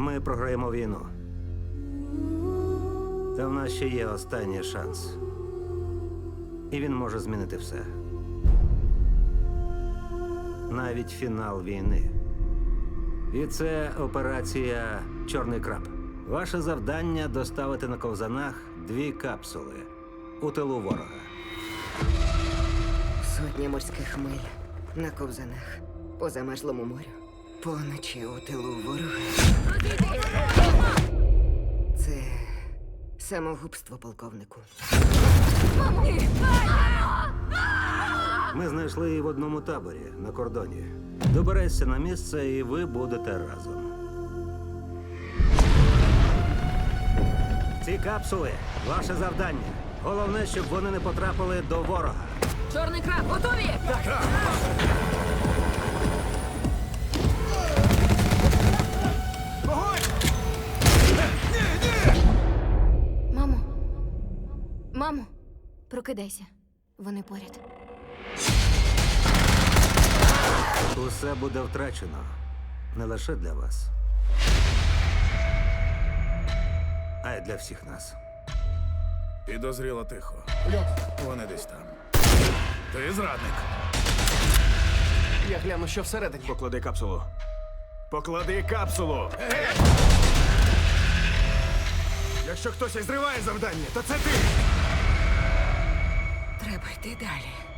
Ми програємо війну. Та в нас ще є останній шанс. І він може змінити все. Навіть фінал війни. І це операція Чорний краб. Ваше завдання доставити на ковзанах дві капсули у тилу ворога. Сотні морських миль на ковзанах по замерзлому морю. Поночі у тилу ворога. Це самогубство, полковнику. Ми знайшли її в одному таборі на кордоні. Добереться на місце, і ви будете разом. Ці капсули ваше завдання. Головне, щоб вони не потрапили до ворога. Чорний краб, готові? Мамо. Мамо, прокидайся. Вони поряд. Усе буде втрачено не лише для вас, а й для всіх нас. Підозріло тихо. Вони десь там. Ти зрадник. Я гляну, що всередині. Поклади капсулу. Поклади капсулу. Якщо хтось і зриває завдання, то це ти. Треба йти далі.